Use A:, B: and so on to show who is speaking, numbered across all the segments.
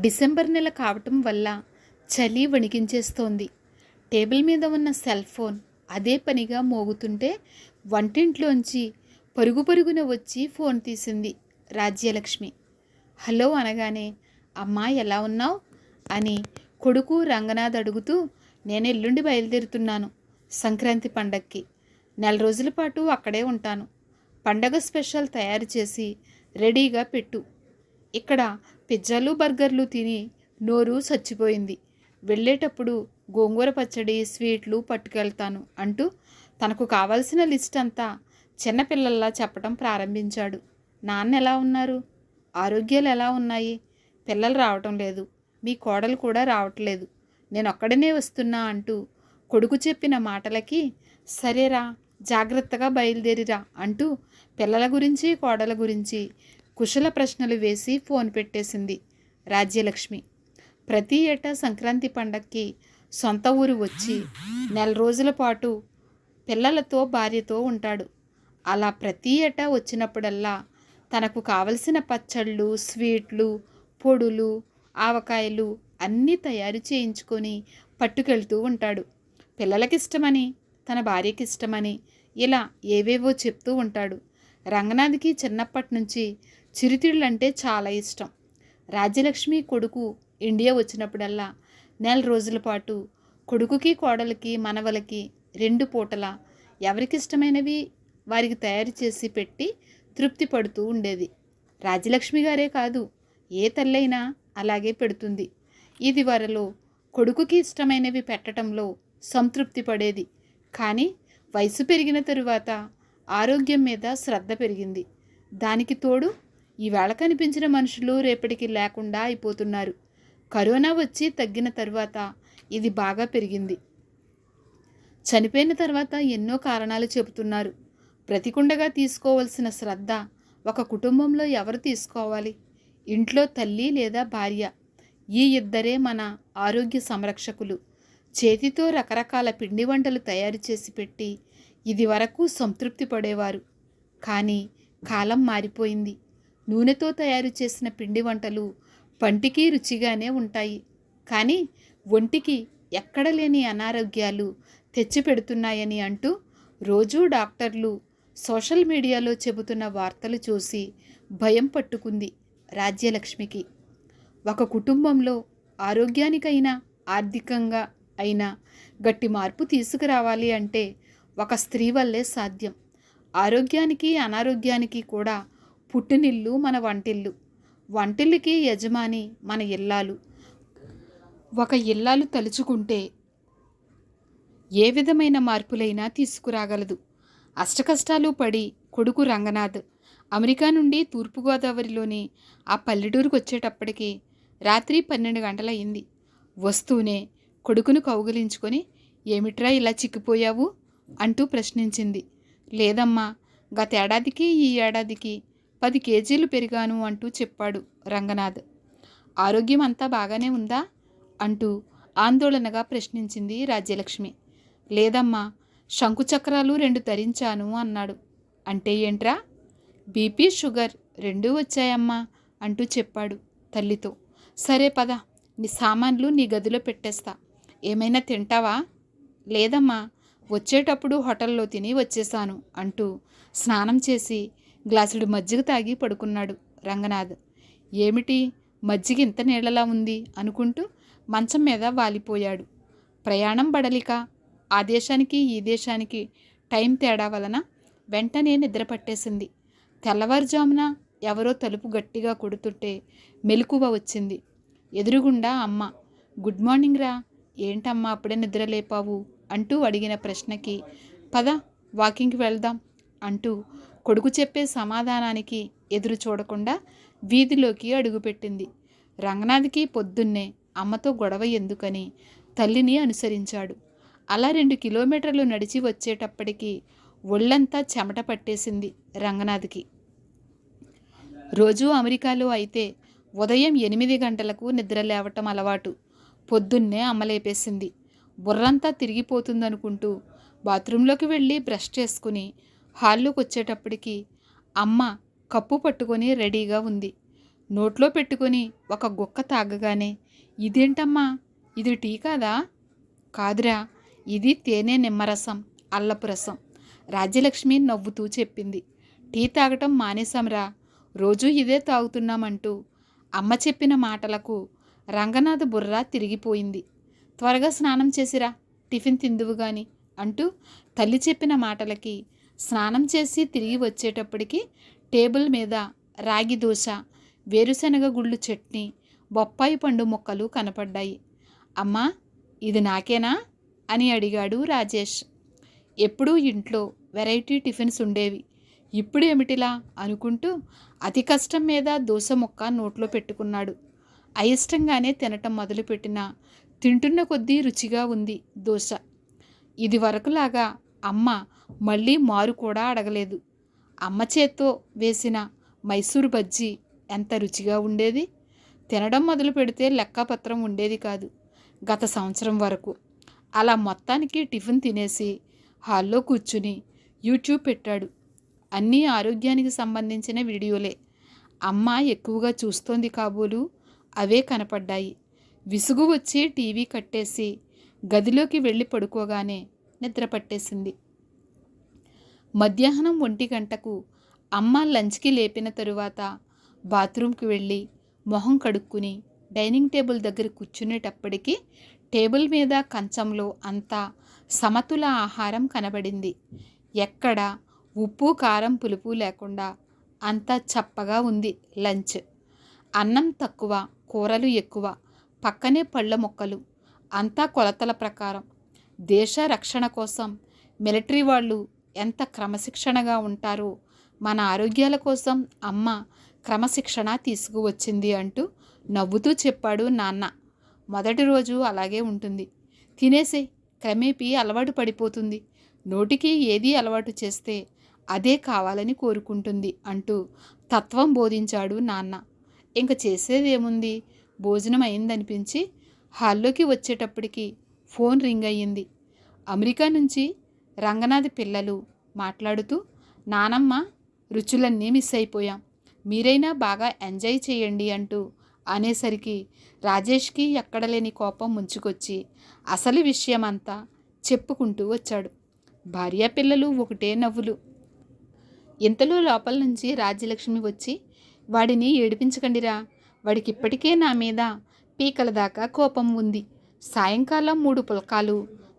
A: December నెల కావటం వల్ల చలి వణికించేస్తోంది. టేబుల్ మీద ఉన్న సెల్ ఫోన్ అదే పనిగా మోగుతుంటే వంటింట్లోంచి పరుగు పరుగున వచ్చి ఫోన్ తీసింది రాజ్యలక్ష్మి. హలో అనగానే అమ్మా ఎలా ఉన్నావు? అని కొడుకు రంగనాథ్ అడుగుతూ నేను ఎల్లుండి బయలుదేరుతున్నాను సంక్రాంతి పండక్కి. నెల రోజుల పాటు అక్కడే ఉంటాను. పండగ స్పెషల్ తయారు చేసి రెడీగా పెట్టు. ఇక్కడ పిజ్జాలు బర్గర్లు తిని నోరు చచ్చిపోయింది. వెళ్ళేటప్పుడు గోంగూర పచ్చడి స్వీట్లు పట్టుకెళ్తాను అంటూ తనకు కావలసిన లిస్ట్ అంతా చిన్నపిల్లల్లా చెప్పడం ప్రారంభించాడు. నాన్న ఎలా ఉన్నారు? ఆరోగ్యాలు ఎలా ఉన్నాయి? పిల్లలు రావటం లేదు. మీ కోడలు కూడా రావట్లేదు. నేను ఒక్కడనే వస్తున్నా అంటూ కొడుకు చెప్పిన మాటలకి సరేరా జాగ్రత్తగా బయలుదేరిరా అంటూ పిల్లల గురించి కోడల గురించి కుశల ప్రశ్నలు వేసి ఫోన్ పెట్టేసింది రాజ్యలక్ష్మి. ప్రతి ఏటా సంక్రాంతి పండక్కి సొంత ఊరు వచ్చి నెల రోజుల పాటు పిల్లలతో భార్యతో ఉంటాడు. అలా ప్రతి ఏటా వచ్చినప్పుడల్లా తనకు కావలసిన పచ్చళ్ళు స్వీట్లు పొడులు ఆవకాయలు అన్నీ తయారు చేయించుకొని పట్టుకెళ్తూ ఉంటాడు. పిల్లలకిష్టమని తన భార్యకి ఇష్టమని ఇలా ఏవేవో చెప్తూ ఉంటాడు. రంగనాథ్కి చిన్నప్పటి నుంచి చిరుతిళ్ళంటే చాలా ఇష్టం. రాజ్యలక్ష్మి కొడుకు ఇండియా వచ్చినప్పుడల్లా నెల రోజుల పాటు కొడుకుకి కోడలికి మనవలకి రెండు పూటల ఎవరికి ఇష్టమైనవి వారికి తయారు చేసి పెట్టి తృప్తి పడుతూ ఉండేది. రాజ్యలక్ష్మి గారే కాదు ఏ తల్లైనా అలాగే పెడుతుంది. ఇది వరలో కొడుకుకి ఇష్టమైనవి పెట్టడంలో సంతృప్తి పడేది. కానీ వయసు పెరిగిన తరువాత ఆరోగ్యం మీద శ్రద్ధ పెరిగింది. దానికి తోడు ఈవేళ కనిపించిన మనుషులు రేపటికి లేకుండా అయిపోతున్నారు. కరోనా వచ్చి తగ్గిన తర్వాత ఇది బాగా పెరిగింది. చనిపోయిన తర్వాత ఎన్నో కారణాలు చెబుతున్నారు. ప్రతికుండగా తీసుకోవాల్సిన శ్రద్ధ ఒక కుటుంబంలో ఎవరు తీసుకోవాలి? ఇంట్లో తల్లి లేదా భార్య? ఈ ఇద్దరే మన ఆరోగ్య సంరక్షకులు. చేతితో రకరకాల పిండి వంటలు తయారు చేసి పెట్టి ఇది వరకు సంతృప్తి పడేవారు. కానీ కాలం మారిపోయింది. నూనెతో తయారు చేసిన పిండి వంటలు పంటికి రుచిగానే ఉంటాయి. కానీ ఒంటికి ఎక్కడ లేని అనారోగ్యాలు తెచ్చిపెడుతున్నాయని అంటూ రోజూ డాక్టర్లు సోషల్ మీడియాలో చెబుతున్న వార్తలు చూసి భయం పట్టుకుంది రాజ్యలక్ష్మికి. ఒక కుటుంబంలో ఆరోగ్యానికైనా ఆర్థికంగా అయినా గట్టి మార్పు తీసుకురావాలి అంటే ఒక స్త్రీ వల్లే సాధ్యం. ఆరోగ్యానికి అనారోగ్యానికి కూడా పుట్టినిల్లు మన వంటిల్లు. వంటిల్లుకి యజమాని మన ఇల్లాలు. ఒక ఇల్లాలు తలుచుకుంటే ఏ విధమైన మార్పులైనా తీసుకురాగలదు. అష్టకష్టాలు పడి కొడుకు రంగనాథ్ అమెరికా నుండి తూర్పుగోదావరిలోని ఆ పల్లెటూరుకు వచ్చేటప్పటికి రాత్రి పన్నెండు గంటలయ్యింది వస్తూనే కొడుకును కౌగిలించుకొని ఏమిట్రా ఇలా చిక్కిపోయావు? అంటూ ప్రశ్నించింది. లేదమ్మా గతేడాదికి ఈ ఏడాదికి పది కేజీలు పెరిగాను అంటూ చెప్పాడు రంగనాథ్. ఆరోగ్యం అంతా బాగానే ఉందా? అంటూ ఆందోళనగా ప్రశ్నించింది రాజ్యలక్ష్మి. లేదమ్మా శంకుచక్రాలు రెండు ధరించాను అన్నాడు. అంటే ఏంట్రా? బీపీ షుగర్ రెండూ వచ్చాయమ్మా అంటూ చెప్పాడు తల్లితో. సరే పద నీ సామాన్లు నీ గదిలో పెట్టేస్తా. ఏమైనా తింటావా? లేదమ్మా వచ్చేటప్పుడు హోటల్లో తిని వచ్చేసాను అంటూ స్నానం చేసి గ్లాసుడు మజ్జిగ తాగి పడుకున్నాడు రంగనాథ్. ఏమిటి? మజ్జిగ ఇంత నీళ్ళలా ఉంది అనుకుంటూ మంచం మీద వాలిపోయాడు. ప్రయాణం బడలిక ఆ దేశానికి ఈ దేశానికి టైం తేడా వలన వెంటనే నిద్ర పట్టేసింది. తెల్లవారుజామున ఎవరో తలుపు గట్టిగా కొడుతుంటే మెలకువ వచ్చింది. ఎదురుగుండా అమ్మ గుడ్ మార్నింగ్ రా. ఏంటమ్మా అప్పుడే నిద్ర లేపావు? అంటూ అడిగిన ప్రశ్నకి పద వాకింగ్కి వెళ్దాం అంటూ కొడుకు చెప్పే సమాధానానికి ఎదురు చూడకుండా వీధిలోకి అడుగుపెట్టింది. రంగనాథ్కి పొద్దున్నే అమ్మతో గొడవ ఎందుకని? తల్లిని అనుసరించాడు. అలా రెండు కిలోమీటర్లు నడిచి వచ్చేటప్పటికి ఒళ్ళంతా చెమట పట్టేసింది రంగనాథ్కి. రోజూ అమెరికాలో అయితే ఉదయం ఎనిమిది గంటలకు నిద్ర లేవటం అలవాటు. పొద్దున్నే అమ్మలేపేసింది. బుర్రంతా తిరిగిపోతుందనుకుంటూ బాత్రూంలోకి వెళ్ళి బ్రష్ చేసుకుని హాల్లోకి వచ్చేటప్పటికి అమ్మ కప్పు పట్టుకొని రెడీగా ఉంది. నోట్లో పెట్టుకొని ఒక గుక్క తాగగానే ఇదేంటమ్మా? ఇది టీ కాదా? కాదురా ఇది తేనె నిమ్మరసం అల్లపు రసం రాజ్యలక్ష్మి నవ్వుతూ చెప్పింది. టీ తాగటం మానేశాంరా రోజూ ఇదే తాగుతున్నామంటూ అమ్మ చెప్పిన మాటలకు రంగనాథ్ బుర్ర తిరిగిపోయింది. త్వరగా స్నానం చేసిరా టిఫిన్ తిందువు గాని అంటూ తల్లి చెప్పిన మాటలకి స్నానం చేసి తిరిగి వచ్చేటప్పటికి టేబుల్ మీద రాగి దోశ వేరుశనగ గుళ్ళు చట్నీ బొప్పాయి పండు మొక్కలు కనపడ్డాయి. అమ్మా ఇది నాకేనా? అని అడిగాడు రాజేష్. ఎప్పుడూ ఇంట్లో వెరైటీ టిఫిన్స్ ఉండేవి. ఇప్పుడు ఏమిటిలా? అనుకుంటూ అతి కష్టం మీద దోశ ముక్క నోట్లో పెట్టుకున్నాడు. అయిష్టంగానే తినటం మొదలుపెట్టిన తింటున్న కొద్దీ రుచిగా ఉంది దోశ. ఇది వరకులాగా అమ్మ మళ్ళీ మారు కూడా అడగలేదు. అమ్మ చేత్తో వేసిన మైసూరు బజ్జీ ఎంత రుచిగా ఉండేది? తినడం మొదలు పెడితే లెక్కపత్రం ఉండేది కాదు గత సంవత్సరం వరకు. అలా మొత్తానికి టిఫిన్ తినేసి హాల్లో కూర్చుని యూట్యూబ్ పెట్టాడు. అన్నీ ఆరోగ్యానికి సంబంధించిన వీడియోలే. అమ్మ ఎక్కువగా చూస్తోంది కాబోలు అవే కనపడ్డాయి. విసుగు వచ్చి టీవీ కట్టేసి గదిలోకి వెళ్ళి పడుకోగానే నిద్ర పట్టేసింది. మధ్యాహ్నం ఒంటి గంటకు అమ్మ లంచ్కి లేపిన తరువాత బాత్రూంకి వెళ్ళి మొహం కడుక్కుని డైనింగ్ టేబుల్ దగ్గర కూర్చునేటప్పటికీ టేబుల్ మీద కంచంలో అంతా సమతుల ఆహారం కనబడింది. ఎక్కడ ఉప్పు కారం పులుపు లేకుండా అంతా చప్పగా ఉంది లంచ్. అన్నం తక్కువ కూరలు ఎక్కువ. పక్కనే పళ్ళ మొక్కలు. అంతా కొలతల ప్రకారం. దేశ రక్షణ కోసం మిలిటరీ వాళ్ళు ఎంత క్రమశిక్షణగా ఉంటారో మన ఆరోగ్యాల కోసం అమ్మ క్రమశిక్షణ తీసుకువచ్చింది అంటూ నవ్వుతూ చెప్పాడు నాన్న. మొదటి రోజు అలాగే ఉంటుంది. తినేసే క్రమేపీ అలవాటు పడిపోతుంది. నోటికి ఏది అలవాటు చేస్తే అదే కావాలని కోరుకుంటుంది అంటూ తత్వం బోధించాడు నాన్న. ఇంక చేసేదేముంది? భోజనం అయిందనిపించి హాల్లోకి వచ్చేటప్పటికి ఫోన్ రింగ్ అయ్యింది అమెరికా నుంచి రంగనాథ్ పిల్లలు మాట్లాడుతూ నానమ్మ రుచులన్నీ మిస్ అయిపోయాం మీరైనా బాగా ఎంజాయ్ చేయండి అంటూ అనేసరికి రాజేష్కి ఎక్కడలేని కోపం ముంచుకొచ్చి అసలు విషయమంతా చెప్పుకుంటూ వచ్చాడు. భార్య పిల్లలు ఒకటే నవ్వులు. ఇంతలో లోపల నుంచి రాజ్యలక్ష్మి వచ్చి వాడిని ఏడిపించకండిరా. వాడికి ఇప్పటికే నా మీద పీకల దాకా కోపం ఉంది. సాయంకాలం మూడు పుల్కాలు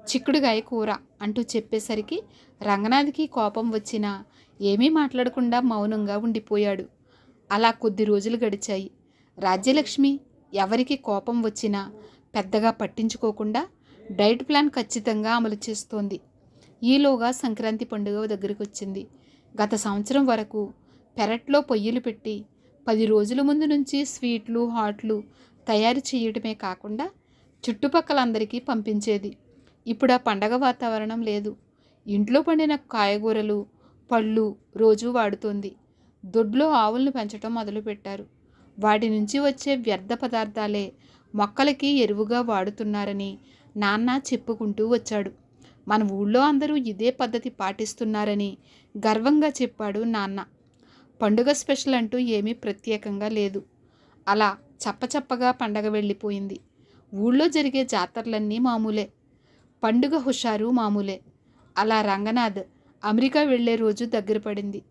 A: చిక్కుడుగాయ కూర అంటూ చెప్పేసరికి రంగనాథ్కి కోపం వచ్చినా ఏమీ మాట్లాడకుండా మౌనంగా ఉండిపోయాడు. అలా కొద్ది రోజులు గడిచాయి. రాజ్యలక్ష్మి ఎవరికి కోపం వచ్చినా పెద్దగా పట్టించుకోకుండా డైట్ ప్లాన్ ఖచ్చితంగా అమలు చేస్తోంది. ఈలోగా సంక్రాంతి పండుగ దగ్గరికి వచ్చింది గత సంవత్సరం వరకు పెరట్లో పొయ్యిలు పెట్టి పది రోజుల ముందు నుంచి స్వీట్లు హాట్లు తయారు చేయటమే కాకుండా చుట్టుపక్కలందరికీ పంపించేది. ఇప్పుడు ఆ పండగ వాతావరణం లేదు. ఇంట్లో పండిన కాయగూరలు పళ్ళు రోజు వాడుతోంది. దొడ్లో ఆవులను పెంచడం మొదలుపెట్టారు. వాటి నుంచి వచ్చే వ్యర్థ పదార్థాలే మొక్కలకి ఎరువుగా వాడుతున్నారని నాన్న చెప్పుకుంటూ వచ్చాడు. మన ఊళ్ళో అందరూ ఇదే పద్ధతి పాటిస్తున్నారని గర్వంగా చెప్పాడు నాన్న. పండుగ స్పెషల్ అంటూ ఏమీ ప్రత్యేకంగా లేదు. అలా చప్పచప్పగా పండగ వెళ్ళిపోయింది. ఊళ్ళో జరిగే జాతరలన్నీ మామూలే. పండుగ హుషారు మామూలే. అలా రంగనాథ్ అమెరికా వెళ్ళే రోజు దగ్గర పడింది.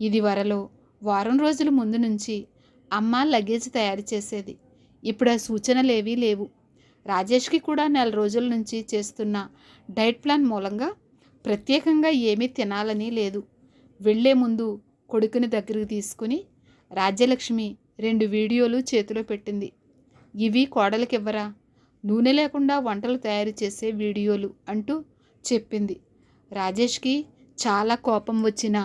A: ఇది వరలో వారం రోజుల ముందు నుంచి అమ్మ లగేజ్ తయారు చేసేది. ఇప్పుడు ఆ సూచనలేవీ లేవు. రాజేష్కి కూడా నెల రోజుల నుంచి చేస్తున్న డైట్ ప్లాన్ మూలంగా ప్రత్యేకంగా ఏమీ తినాలని లేదు. వెళ్ళే ముందు కొడుకుని దగ్గరికి తీసుకుని రాజ్యలక్ష్మి రెండు వీడియోలు చేతిలో పెట్టింది. ఇవి కోడలికివ్వరా? నూనె లేకుండా వంటలు తయారు చేసే వీడియోలు అంటూ చెప్పింది. రాజేష్కి చాలా కోపం వచ్చినా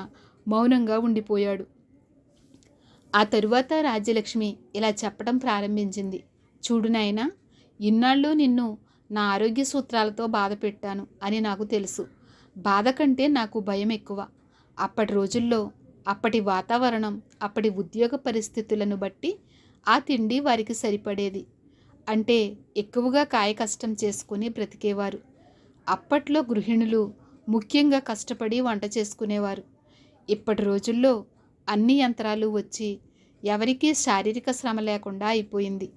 A: మౌనంగా ఉండిపోయాడు. ఆ తరువాత రాజ్యలక్ష్మి ఇలా చెప్పడం ప్రారంభించింది. చూడు నాయనా ఇన్నాళ్ళు నిన్ను నా ఆరోగ్య సూత్రాలతో బాధ పెట్టాను అని నాకు తెలుసు. బాధ కంటే నాకు భయం ఎక్కువ. అప్పటి రోజుల్లో అప్పటి వాతావరణం అప్పటి ఉద్యోగ పరిస్థితులను బట్టి ఆ తిండి వారికి సరిపడేది. అంటే ఎక్కువగా కాయ కష్టం చేసుకుని బ్రతికేవారు. అప్పట్లో గృహిణులు ముఖ్యంగా కష్టపడి వంట చేసుకునేవారు. ఇప్పటి రోజుల్లో అన్ని యంత్రాలు వచ్చి ఎవరికీ శారీరక శ్రమ లేకుండా అయిపోయింది.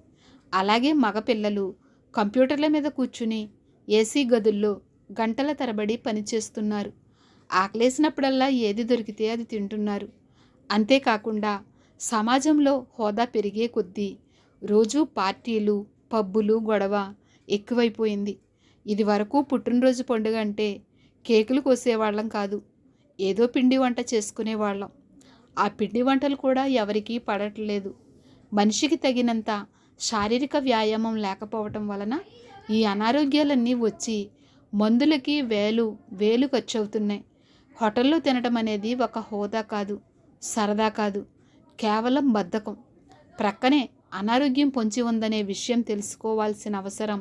A: అలాగే మగపిల్లలు కంప్యూటర్ల మీద కూర్చుని ఏసీ గదుల్లో గంటల తరబడి పనిచేస్తున్నారు ఆకలేసినప్పుడల్లా ఏది దొరికితే అది తింటున్నారు. అంతేకాకుండా సమాజంలో హోదా పెరిగే కొద్దీ రోజు పార్టీలు పబ్బులు గొడవ ఎక్కువైపోయింది. ఇది వరకు పుట్టినరోజు పండుగ అంటే కేకులు కోసేవాళ్ళం కాదు ఏదో పిండి వంట చేసుకునేవాళ్ళం. ఆ పిండి వంటలు కూడా ఎవరికీ పడట్లేదు. మనిషికి తగినంత శారీరక వ్యాయామం లేకపోవటం వలన ఈ అనారోగ్యాలన్నీ వచ్చి మందులకి వేలు వేలు ఖర్చు అవుతున్నాయి హోటల్లో తినడం అనేది ఒక హోదా కాదు సరదా కాదు కేవలం బద్ధకం. ప్రక్కనే అనారోగ్యం పొంచి ఉందనే విషయం తెలుసుకోవాల్సిన అవసరం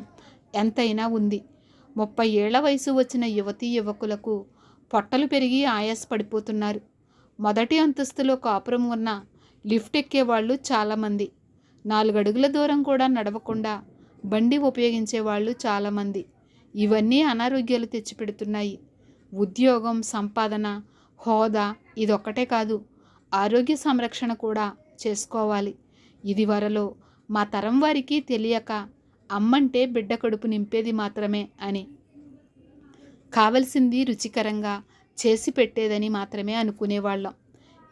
A: ఎంతైనా ఉంది. ముప్పై ఏళ్ళ వయసు వచ్చిన యువతీ యువకులకు పొట్టలు పెరిగి ఆయాసపడిపోతున్నారు. మొదటి అంతస్తులో కాపురం ఉన్న లిఫ్ట్ ఎక్కేవాళ్ళు చాలామంది. నాలుగడుగుల దూరం కూడా నడవకుండా బండి ఉపయోగించే వాళ్ళు చాలామంది. ఇవన్నీ అనారోగ్యాలు తెచ్చిపెడుతున్నాయి. ఉద్యోగం సంపాదన హోదా ఇదొక్కటే కాదు. ఆరోగ్య సంరక్షణ కూడా చేసుకోవాలి. ఇది వరలో మా తరం వారికి తెలియక అమ్మంటే బిడ్డ కడుపు నింపేది మాత్రమే అని. కావలసింది రుచికరంగా చేసి పెట్టేదని మాత్రమే అనుకునేవాళ్ళం.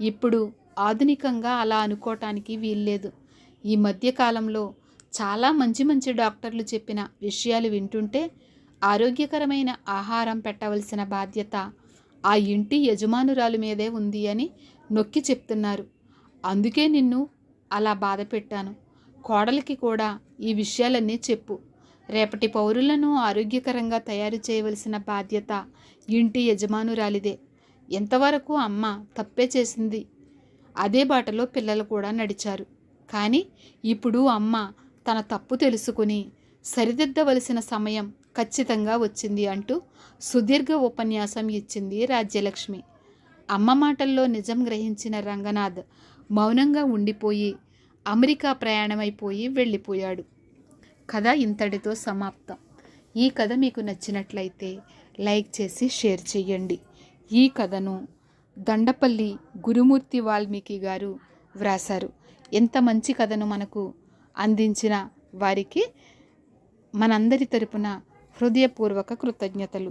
A: ఇప్పుడు ఆధునికంగా అలా అనుకోవటానికి వీల్లేదు. ఈ మధ్యకాలంలో చాలా మంచి మంచి డాక్టర్లు చెప్పిన విషయాలు వింటుంటే ఆరోగ్యకరమైన ఆహారం పెట్టవలసిన బాధ్యత ఆ ఇంటి యజమానురాలు మీదే ఉంది అని నొక్కి చెప్తున్నారు. అందుకే నిన్ను అలా బాధ పెట్టాను. కోడలికి కూడా ఈ విషయాలన్నీ చెప్పు. రేపటి పౌరులను ఆరోగ్యకరంగా తయారు చేయవలసిన బాధ్యత ఇంటి యజమానురాలిదే. ఎంతవరకు అమ్మ తప్పే చేసింది. అదే బాటలో పిల్లలు కూడా నడిచారు. కానీ ఇప్పుడు అమ్మ తన తప్పు తెలుసుకుని సరిదిద్దవలసిన సమయం ఖచ్చితంగా వచ్చింది అంటూ సుదీర్ఘ ఉపన్యాసం ఇచ్చింది రాజ్యలక్ష్మి. అమ్మ మాటల్లో నిజం గ్రహించిన రంగనాథ్ మౌనంగా ఉండిపోయి అమెరికా ప్రయాణమైపోయి వెళ్ళిపోయాడు. కథ ఇంతటితో సమాప్తం. ఈ కథ మీకు నచ్చినట్లయితే లైక్ చేసి షేర్ చేయండి. ఈ కథను దండపల్లి గురుమూర్తి వాల్మీకి గారు వ్రాసారు ఎంత మంచి కథను మనకు అందించిన వారికి మనందరి తరపున హృదయపూర్వక కృతజ్ఞతలు.